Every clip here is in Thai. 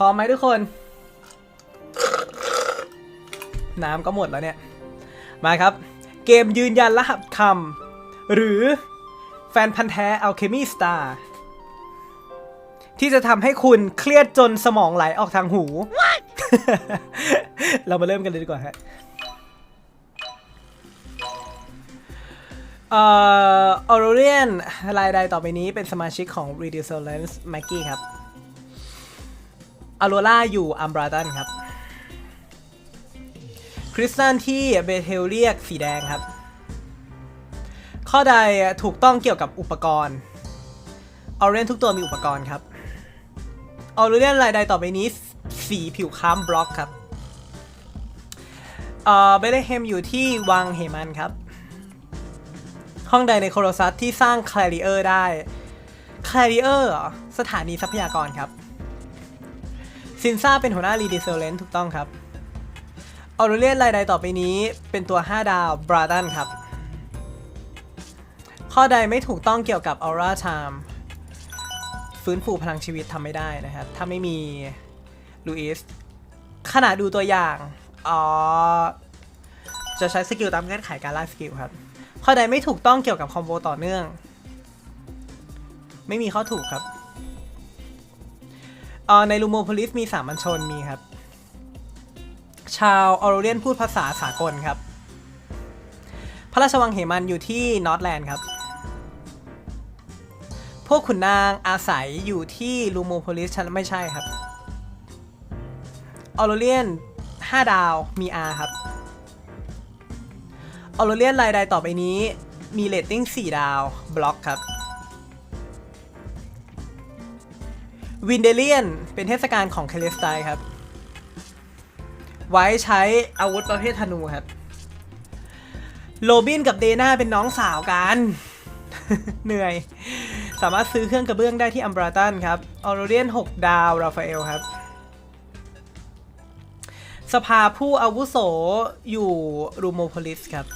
ร้อมไหมทุกคน น้ำก็หมดแล้วเนี่ย มาครับ เกมยืนยันรหัสคำหรือแฟนพันธ์แท้ Alchemy Star ที่จะทำให้คุณเครียดจนสมองไหลออกทางหู เรามาเริ่มกันเลยดีกว่าฮะเอ่อออโรเรียนรายใดต่อไปนี้เป็นสมาชิกของ Reducellence Maggie ครับ อโรล่าอยู่อัมบราตันครับ คริสตันที่เบเทลเรียกสีแดงครับ ข้อใดถูกต้องเกี่ยวกับอุปกรณ์ออเรนทุกตัวมีอุปกรณ์ครับออโรเรียนรายใดต่อไปนี้สีผิวคล้ำบล็อกครับเอ่อเบเดเฮมอยู่ที่วังเฮมันครับ ห้องใดในโคโรซัสที่สร้างคล a ริเออร์ได้คล a ริเออร์สถานีทรัพยากรครับ ซินซ่าเป็นหัวหน้ารีดิเซลเลนถูกต้องครับออรูเลียนรายใดต่อไปนี้เป็นตัว 5 ดาวบราดันครับ ข้อใดไม่ถูกต้องเกี่ยวกับออร่าชามฟื้นฟูพลังชีวิตทำไม่ได้นะครับ ถ้าไม่มีลูอิสขณะดูตัวอย่างอ๋อจะใช้สกิลตามเงื่อนไขการไล่สกิลครับ ข้อใดไม่ถูกต้องเกี่ยวกับคอมโบต่อเนื่อง ไม่มีข้อถูกครับ ออในลูโมโพลิสมีสามัญชนมีครับ ชาวออโรเรียนพูดภาษาสากลครับ พระราชวังเหมันอยู่ที่นอร์ทแลนด์ครับ พวกขุนนางอาศัยอยู่ที่ลูโมโพลิสฉันไม่ใช่ครับออโรเรียน5 ดาวมี R ครับออโรเลียนรายใดต่อไปนี้มีเรตติ้ง4 ดาวบล็อกครับ วินเดเลียน เป็นเทศกาลของเคเลสไตครับ ไว้ใช้อาวุธประเภทธนูครับ โรบินกับเดน่าเป็นน้องสาวกัน เหนื่อย สามารถซื้อเครื่องกระเบื้องได้ที่อัมบราตันครับ ออโรเลียน 6 ดาว ราฟาเอลครับ สภาผู้อาวุโสอยู่รูโมโพลิสครับ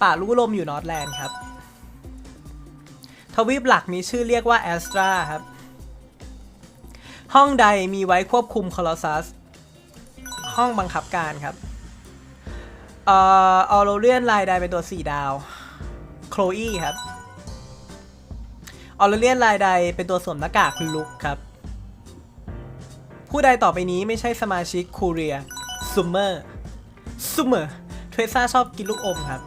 ป่าลูกลมอยู่นอร์ทแลนด์ครับ วีปหลักมีชื่อเรียกว่าแอสตราครับ ห้องใดมีไว้ควบคุมคอลอซัส ห้องบังคับการครับเอ่อออโรเรียนลายใดเป็นตัว4ดาว โคลอีครับ ออโรเรียนลายใดเป็นตัวสวมหน้ากากลุกครับ ผู้ใดต่อไปนี้ไม่ใช่สมาชิกคูเรีย ซูเมอร์ ซูเมอร์ เทรซ่าชอบกินลูกอมครับ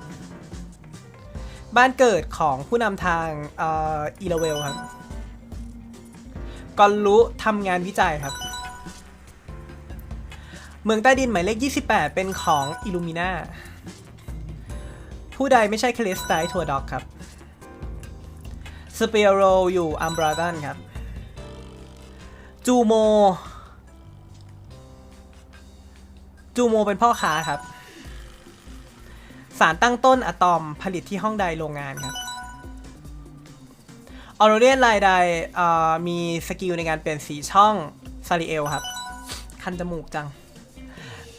บ้านเกิดของผู้นำทางเอ่ออีเลเวลครับกอนรู้ทำงานวิจัยครับ เมืองใต้ดินหมายเลข 28 เป็นของอิลูมิน่าผู้ใดไม่ใช่เคลสไตทัวด็อกครับสเปียโรอยู่อัมบราดันครับ จูโม จูโมเป็นพ่อค้าครับ สารตั้งต้นอะตอมผลิตที่ห้องใดโรงงานครับออโรเรียนลายใดมีสกิลในการเปลี่ยนสีช่องซาริเอลครับ คันจมูกจัง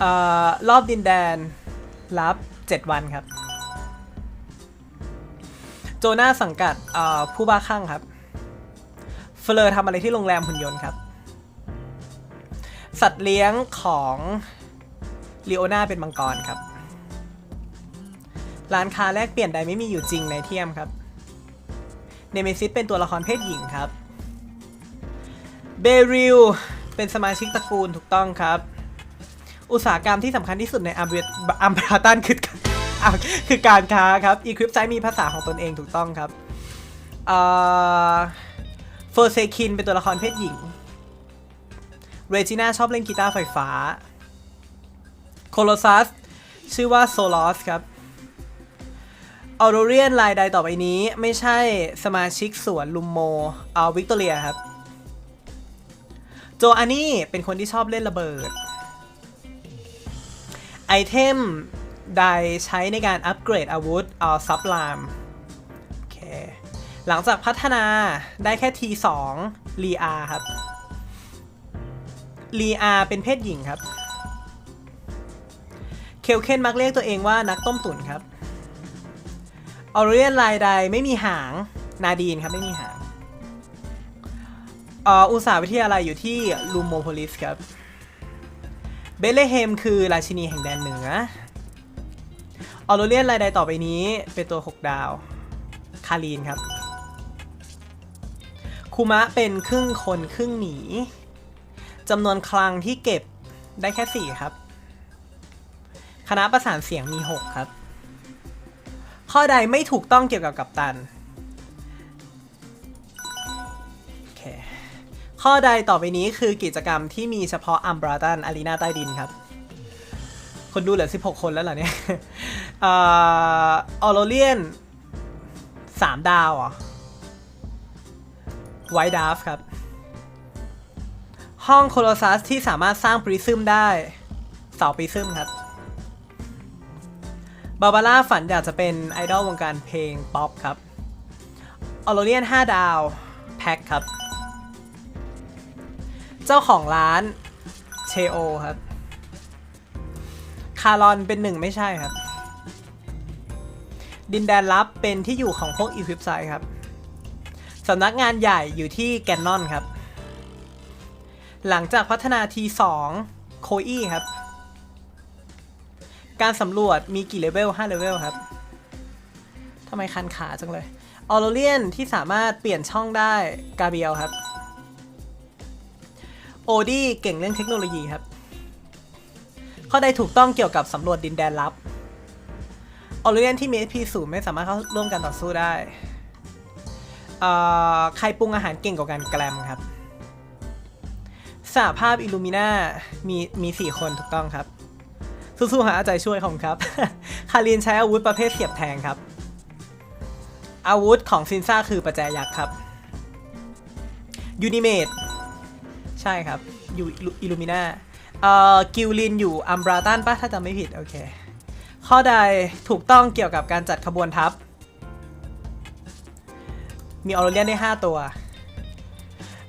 ออรอบดินแดนรับ 7 วันครับ โจนาสังกัดผู้บ้าคลั่งครับ เฟลอร์ทำอะไรที่โรงแรมหุ่นยนต์ครับ สัตว์เลี้ยงของลีโอนาเป็นมังกรครับ ร้านค้าแลกเปลี่ยนใดไม่มีอยู่จริงในเทียมครับ เนเมซิสเป็นตัวละครเพศหญิงครับ เบริลเป็นสมาชิกตระกูลถูกต้องครับ อุตสาหกรรมที่สำคัญที่สุดในอัมเบอัมบราตันคืออะคือการค้าครับ อีคริปไซมีภาษาของตนเองถูกต้องครับเฟอร์เซคินเป็นตัวละครเพศหญิง เรจิน่าชอบเล่นกีตาร์ไฟฟ้า โคโลซัส ชื่อว่าโซลอสครับ ออโรเรียนลายใดต่อไปนี้ไม่ใช่สมาชิกสวนลุมโมเอาวิกตอเรียครับ โจอานี่เป็นคนที่ชอบเล่นระเบิด ไอเทมใดใช้ในการอัปเกรดอาวุธเอาซับลามโอเคหลังจากพัฒนาได้แค่ T2 ลีอาครับลีอาเป็นเพศหญิงครับ เคลเคนมักเรียกตัวเองว่านักต้มตุ๋นครับ ออเรียนลายใดไม่มีหาง นาดีนครับไม่มีหางอุตสาหวิทยาลัยอยู่ที่ลูโมโพลิสครับ เบลเลเฮมคือราชินีแห่งแดนเหนือ ออโรเลียนรายใดต่อไปนี้เป็นตัว 6 ดาว คารีนครับ คูมะเป็นครึ่งคนครึ่งหมีจำนวนคลังที่เก็บได้แค่ 4 ครับ คณะประสานเสียงมี 6 ครับ ข้อใดไม่ถูกต้องเกี่ยวกับกัปตันโอเคข้อใดต่อไปนี้คือกิจกรรมที่มีเฉพาะอัมบราตันอารีนาใต้ดินครับ คนดูเหลือ 16 คนแล้วเหรอเนี่ยออโรเลียนสามดาวเหรอไวดาฟครับ ห้องโคโลซัสที่สามารถสร้างปริซึมได้เสาปริซึมครับ บาบาร่าฝันอยากจะเป็นไอดอลวงการเพลงป๊อปครับออโรเลียน 5 ดาว แพ็คครับ เจ้าของร้านเชโอครับ คารอนเป็นหนึ่งไม่ใช่ครับ ดินแดนลับเป็นที่อยู่ของพวกอีควิปไซครับสำนักงานใหญ่อยู่ที่แกนนอนครับ หลังจากพัฒนา T2 โคอี้ครับ การสำรวจมีกี่เลเวล5เลเวลครับทำไมคันขาจังเลยออโรเลียนที่สามารถเปลี่ยนช่องได้กาเบียลครับโอดี้เก่งเรื่องเทคโนโลยีครับ ข้อใดถูกต้องเกี่ยวกับสำรวจดินแดนลับออโรเลียนที่มี SP สูงไม่สามารถเข้าร่วมการต่อสู้ได้เอ่อใครปรุงอาหารเก่งกว่ากันแกรมครับสหภาพอิลูมิน่ามีมี4คนถูกต้องครับ สู้ๆหาใจช่วยของครับ คารินใช้อาวุธประเภทเสียบแทงครับ อาวุธของซินซ่าคือประแจยักษ์ครับ ยูนิเมตใช่ครับ อยู่อิลูมิน่าเอ่อ กิลลินอยู่อัมบราตันปะถ้าจำไม่ผิด โอเค ข้อใดถูกต้องเกี่ยวกับการจัดขบวนทัพ มีออโรเลียนได้ 5 ตัว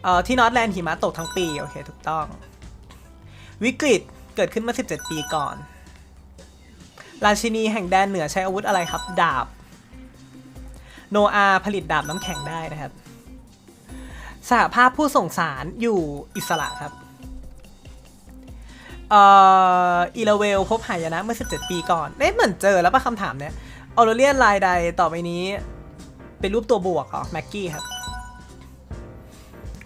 เอ่อที่นอตแลนด์หิมะตกทั้งปี โอเค ถูกต้อง วิกฤตเกิดขึ้นเมื่อ 17 ปีก่อน ราชินีแห่งแดนเหนือใช้อาวุธอะไรครับ ดาบ โนอาผลิตดาบน้ำแข็งได้นะครับ สหภาพผู้ส่งสารอยู่อิสระครับเอ่ออีลาเวลพบหายนะเมื่อ 17 ปีก่อนเอ๊ะเหมือนเจอแล้วป่ะคำถามเนี้ยออโรเลียนลายใดต่อไปนี้ เป็นรูปตัวบวกเหรอแม็กกี้ครับ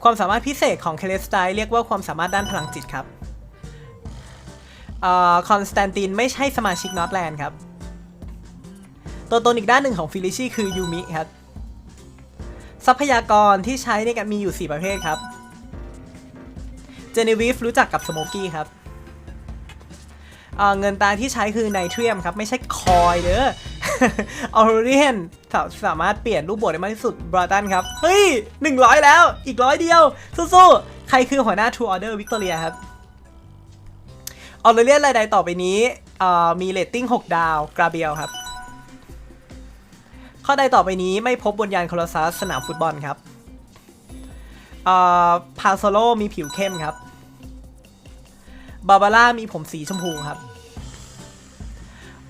ความสามารถพิเศษของเคเลสไตเรียกว่าความสามารถด้านพลังจิตครับ คอนสแตนตินไม่ใช่สมาชิกนอตแลนด์ครับ ตัวตนอีกด้านหนึ่งของฟิลิชี่คือยูมิครับ ทรัพยากรที่ใช้ในการมีอยู่ 4 ประเภทครับ เจเนวิฟรู้จักกับสโมกี้ครับเเงินตาที่ใช้คือไนเทรียมครับ ไม่ใช่คอยเด้อออรเรียนสามารถเปลี่ยนรูปบทได้มากที่สุดบราตันครับ เฮ้ย 100 แล้วอีกร้อยเดียว สู้ๆ ใครคือหัวหน้า True Order Victoria ครับ ออรเรียนรายใดต่อไปนี้มีเรตติ้ง 6 ดาวกราเบียลครับ ข้อใดต่อไปนี้ไม่พบบนยานโคลอซัสสนามฟุตบอลครับพาโซโลมีผิวเข้มครับ บาบาร่ามีผมสีชมพูครับ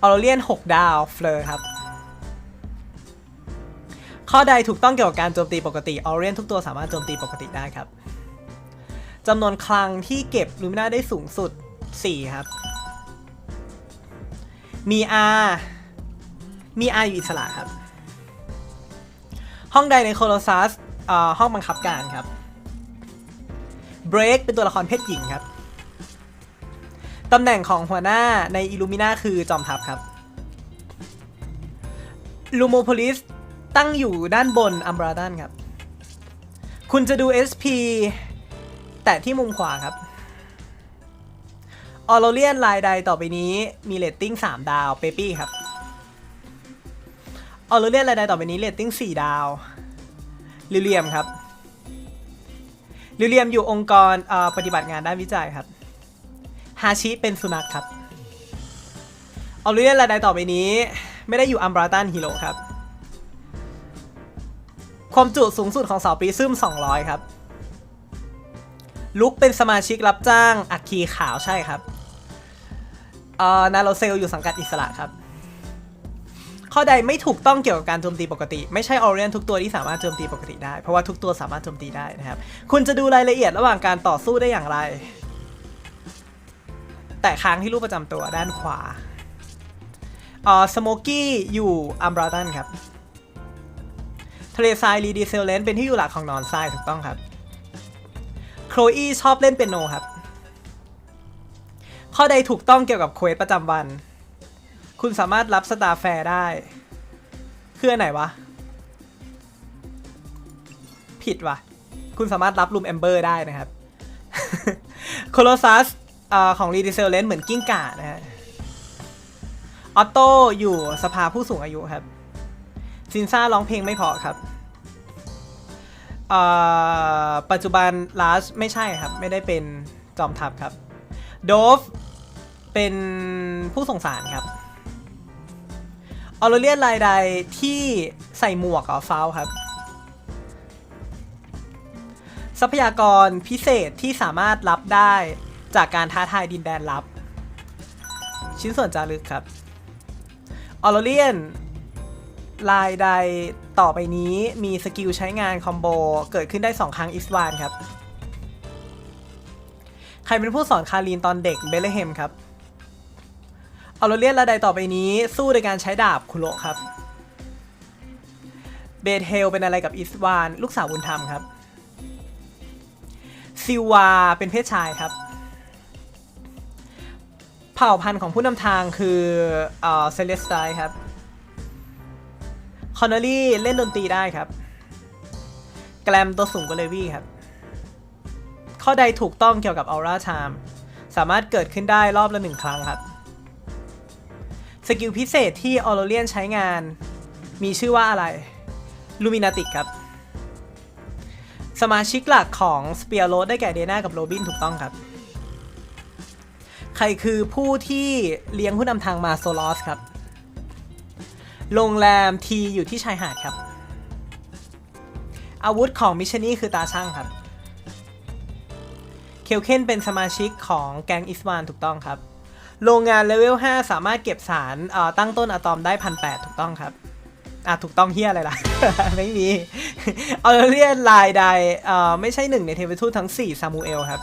ออโรเลียน 6 ดาวเฟลอร์ครับข้อใดถูกต้องเกี่ยวกับการโจมตีปกติออโรเลียนทุกตัวสามารถโจมตีปกติได้ครับจำนวนคลังที่เก็บลูมิน่าได้สูงสุด 4 ครับ มี R มี R อยู่อิสระครับ ห้องใดในโคโลซัสอ่อห้องบังคับการครับ เบรกเป็นตัวละครเพศหญิงครับ ตำแหน่งของหัวหน้าในอิลูมิน่าคือจอมทัพครับลูโมโพลิสตั้งอยู่ด้านบนอัมบราดันครับ คุณจะดู SP แต่ที่มุมขวาครับ ออโรเลียนลายใดต่อไปนี้มีเรตติ้ง 3 ดาว เปปี้ครับ ออโรเลียนลายใดต่อไปนี้เรตติ้ง 4 ดาว ลิเลียมครับ ลิเลียมอยู่องค์กรปฏิบัติงานด้านวิจัยครับ ฮาชิเป็นสุนัขครับ ออริเลียนรายใดต่อไปนี้ ไม่ได้อยู่อัมบราตันฮีโร่ครับ ความจุสูงสุดของเสาปีซึม 200 ครับลุกเป็นสมาชิกรับจ้างอัคคีขาวใช่ครับ เอ่อนาโรเซลอยู่สังกัดอิสระครับ ข้อใดไม่ถูกต้องเกี่ยวกับการโจมตีปกติ ไม่ใช่ออเรียนทุกตัวที่สามารถโจมตีปกติได้ เพราะว่าทุกตัวสามารถโจมตีได้นะครับ คุณจะดูรายละเอียดระหว่างการต่อสู้ได้อย่างไร แต่ค้างที่รูปประจำตัวด้านขวาเอ่อสโมกี้อยู่อัมบราตันครับทะเลทรายรีดีเซลเลนเป็นที่อยู่หลักของนอนทรายถูกต้องครับโคลอีชอบเล่นเปียโนครับ ข้อใดถูกต้องเกี่ยวกับเควสประจำวัน คุณสามารถรับสตาร์แฟร์ได้ คืออันไหนวะ ผิดวะคุณสามารถรับลูมแอมเบอร์ได้นะครับ โคโลซัสของรีดิเซลเลนเหมือนกิ้งก่านะฮะ ออโต้อยู่สภาผู้สูงอายุครับ ซินซ่าร้องเพลงไม่พอครับอ่อปัจจุบันลาสไม่ใช่ครับ ไม่ได้เป็นจอมทัพครับ โดฟเป็นผู้ส่งสารครับออโรเลียนลายใดที่ใส่หมวกกับฟาวครับ ทรัพยากรพิเศษที่สามารถรับได้จากการท้าทายดินแดนลับ ชิ้นส่วนจารึกครับออโรเลียนลายใดต่อไปนี้มีสกิลใช้งานคอมโบเกิดขึ้นได้ 2 ครั้งอิสวานครับ ใครเป็นผู้สอนคารีนตอนเด็กเบลเลเฮมครับเออโรเลียนลายใดต่อไปนี้ สู้โดยการใช้ดาบคุโรครับ เบเทลเป็นอะไรกับอิสวาน ลูกสาวบุญธรรมครับ ซิวาเป็นเพศชายครับ เผ่าพันธุ์ของผู้นำทางคือเออเซเลสไตครับ คอนเนอรี่เล่นดนตรีได้ครับ แกลมตัวสูงกว่าเลวี่ครับ ข้อใดถูกต้องเกี่ยวกับออร่าชามสามารถเกิดขึ้นได้รอบละหนึ่งครั้งครับสกิลพิเศษที่ออโรเลียนใช้งาน มีชื่อว่าอะไรลูมินาติกครับ สมาชิกหลักของสเปียโรสได้แก่เดน่ากับโรบินถูกต้องครับ ใครคือผู้ที่เลี้ยงผู้นำทางมาโซลอสครับ โรงแรมทีอยู่ที่ชายหาดครับ อาวุธของมิชชันนี่คือตาช่างครับ เคลเคนเป็นสมาชิกของแกงอิสวานถูกต้องครับ โรงงานเลเวล 5 สามารถเก็บสารตั้งต้นอะตอมได้พันแถูกต้องครับอะถูกต้องเฮียอะไรล่ะ ไม่มีออเรียนลายใดเอ่อไม่ใช่หนึ่งในเทวทูตทั้ง 4 ซามูเอลครับ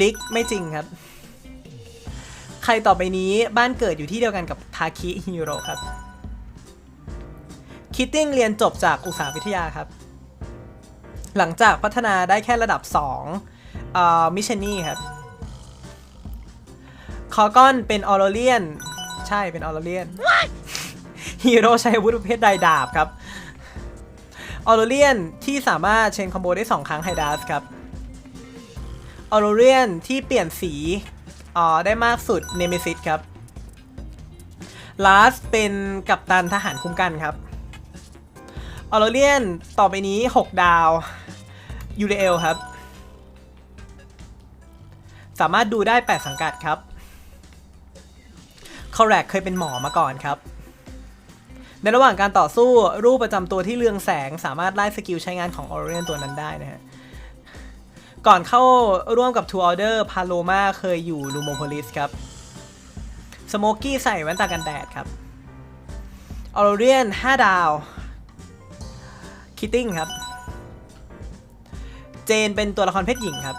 ลิกไม่จริงครับ ใครต่อไปนี้บ้านเกิดอยู่ที่เดียวกันกับทาคิฮิโร่ครับ คิตติ้งเรียนจบจากอุตสาหวิทยาครับ หลังจากพัฒนาได้แค่ระดับ2เอ่อมิชชันนี่ครับคอร์กอนเป็นออโรเลียน ใช่เป็นออโรเลียนฮีโร่ใช้อาวุธประเภทไดดาบครับออโรเลียนที่สามารถเชนคอมโบได้ 2 ครั้งไฮดัสครับออโรเลียนที่เปลี่ยนสีอ่อได้มากสุดเนมิซิสครับลาสเป็นกัปตันทหารคุ้มกันครับ ออโรเลียนต่อไปนี้ 6 ดาวยูเรเอลครับ สามารถดูได้ 8 สังกัดครับคอแรกเคยเป็นหมอมาก่อนครับ ในระหว่างการต่อสู้รูปประจำตัวที่เรืองแสงสามารถไล่สกิลใช้งานของออเรียนตัวนั้นได้นะฮะ ก่อนเข้าร่วมกับ Two Order พาโลมาเคยอยู่ลูโมโพลิสครับ สโมกี้ใส่แว่นตากันแดดครับออเรียน 5 ดาว คิตติ้งครับ เจนเป็นตัวละครเพศหญิงครับ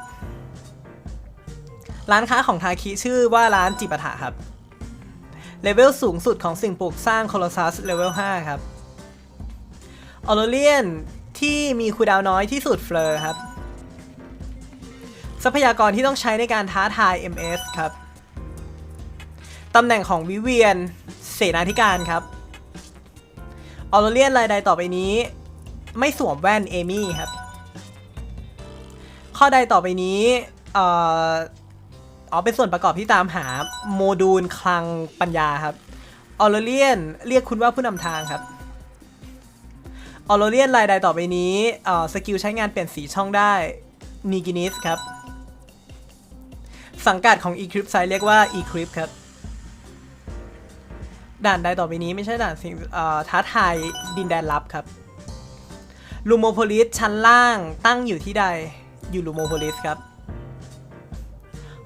ร้านค้าของทาคิชื่อว่าร้านจิปาถะครับ เลเวลสูงสุดของสิ่งปลูกสร้างโคลอซัสเลเวล 5 ครับออโรเลียนที่มีคูดาวน์น้อยที่สุดเฟลอร์ครับ ทรัพยากรที่ต้องใช้ในการท้าทาย MS ครับ ตำแหน่งของวิเวียน เสนาธิการครับออโรเลียนรายใดต่อไปนี้ ไม่สวมแว่นเอมี่ครับ ข้อใดต่อไปนี้เอ่ออ๋อเป็นส่วนประกอบที่ตามหาโมดูลคลังปัญญาครับออโรเลียนเรียกคุณว่าผู้นำทางครับออโรเลียนรายใดต่อไปนี้เอ่อสกิลใช้งานเปลี่ยนสีช่องได้นีกินิสครับ สังกัดของ Eclipse ไซเรียกว่า Eclipse ครับ ด่านใดต่อไปนี้ไม่ใช่ด่านสิ่งท้าทายดินแดนลับครับ ลูโมโพลิสชั้นล่างตั้งอยู่ที่ใด อยู่ลูโมโพลิสครับ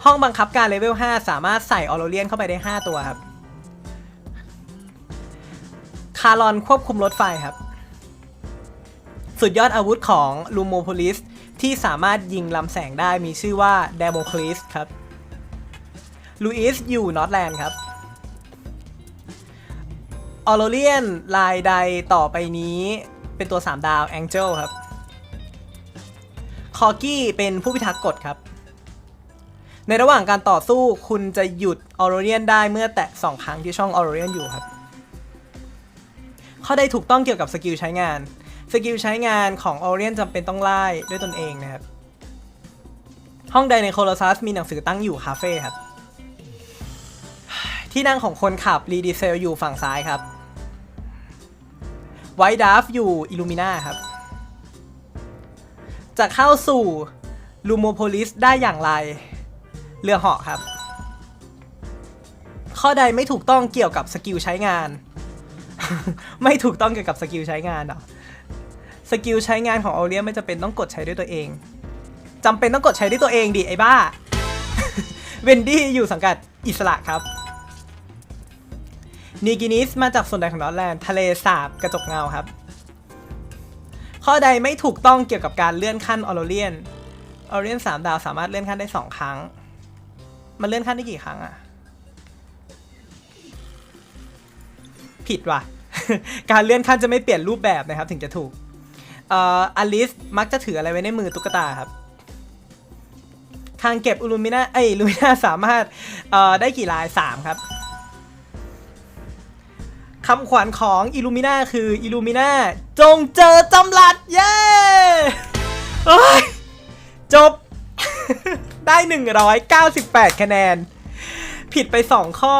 ห้องบังคับการเลเวล 5 สามารถใส่ออโรเลียนเข้าไปได้ 5 ตัวครับ คารอนควบคุมรถไฟครับ สุดยอดอาวุธของลูโมโพลิสที่สามารถยิงลำแสงได้มีชื่อว่าเดโมคลิสครับ ลูอิสอยู่นอตแลนด์ครับออโรเลียนลายใดต่อไปนี้ เป็นตัว 3 ดาวแองเจลครับ คอกี้เป็นผู้พิทักษ์กฎครับ ในระหว่างการต่อสู้คุณจะหยุดออโรเลียนได้เมื่อแตะ 2 ครั้งที่ช่องออโรเลียนอยู่ครับ ข้อใดถูกต้องเกี่ยวกับสกิลใช้งาน สกิลใช้งานของออเรียนจำเป็นต้องไล่ด้วยตนเองนะครับ ห้องใดในโคโลซัสมีหนังสือตั้งอยู่คาเฟ่ครับ ที่นั่งของคนขับรีดีเซลอยู่ฝั่งซ้ายครับ ไวท์ดัฟอยู่อิลูมิน่าครับ จะเข้าสู่ลูโมโพลิสได้อย่างไร เรือเหาะครับ ข้อใดไม่ถูกต้องเกี่ยวกับสกิลใช้งาน ไม่ถูกต้องเกี่ยวกับสกิลใช้งานเหรอสกิลใช้งานของออเรียไม่จำเป็นต้องกดใช้ด้วยตัวเองจำเป็นต้องกดใช้ด้วยตัวเองดิไอ้บ้า เวนดี้อยู่สังกัดอิสระครับ นีกินิสมาจากส่วนใดของนอร์แลนด์ทะเลสาบกระจกเงาครับ ข้อใดไม่ถูกต้องเกี่ยวกับการเลื่อนขั้นออโรเลียนออโรเลียนสามดาวสามารถเลื่อนขั้นได้สองครั้ง มันเลื่อนขั้นได้กี่ครั้งอะผิดว่ะ การเลื่อนขั้นจะไม่เปลี่ยนรูปแบบนะครับ ถึงจะถูกเอ่ออลิสมักจะถืออะไรไว้ในมือตุ๊กตาครับคางเก็บอูลูมิน่าเอ้ยลูมิน่าสามารถเอ่อได้กี่ลาย 3 ครับ คำขวัญของอิลูมิน่าคืออิลูมิน่าจงเจอจำลัด เย้โอ้ยจบ ได้ 198 คะแนน ผิดไป 2 ข้อ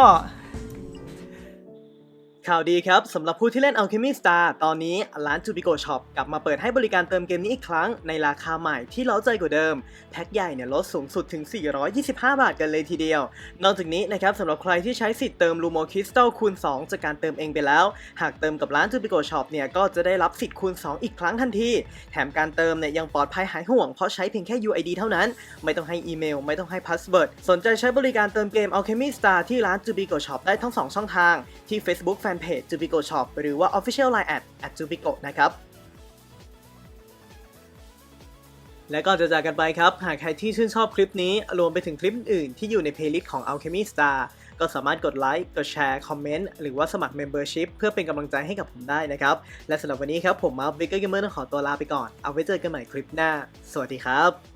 ข่าวดีครับสำหรับผู้ที่เล่น Alchemy Star ตอนนี้ร้าน Jubico Shop กลับมาเปิดให้บริการเติมเกมนี้อีกครั้งในราคาใหม่ที่เล้าใจกว่าเดิม แพ็คใหญ่เนี่ยลดสูงสุดถึง 425 บาทกันเลยทีเดียว นอกจากนี้นะครับสำหรับใครที่ใช้สิทธิ์เติม Lumo Crystal คูณ 2 จากการเติมเองไปแล้ว หากเติมกับร้าน Jubico Shop เนี่ยก็จะได้รับสิทธิ์คูณ 2 อีกครั้งทันที แถมการเติมเนี่ยยังปลอดภัยหายห่วงเพราะใช้เพียงแค่ UID เท่านั้น ไม่ต้องให้อีเมล ไม่ต้องให้พาสเวิร์ดสนใจใช้บริการเติมเกม Alchemy Star ที่ร้าน Jubico Shop ได้ทั้ง 2 ช่องทางที่ Facebook Fanpage Jubico Shop หรือว่า Official Line at at Jubico นะครับ และก็จะจากกันไปครับ หากใครที่ชื่นชอบคลิปนี้ รวมไปถึงคลิปอื่นที่อยู่ในเพลย์ลิสต์ของ Alchemy Star ก็สามารถกดไลค์ กดแชร์ คอมเมนต์ หรือว่าสมัคร Membership เพื่อเป็นกำลังใจให้กับผมได้นะครับ และสำหรับวันนี้ครับ ผมมาร์ควิกเกอร์เกมเมอร์ต้องขอตัวลาไปก่อน เอาไว้เจอกันใหม่คลิปหน้า สวัสดีครับ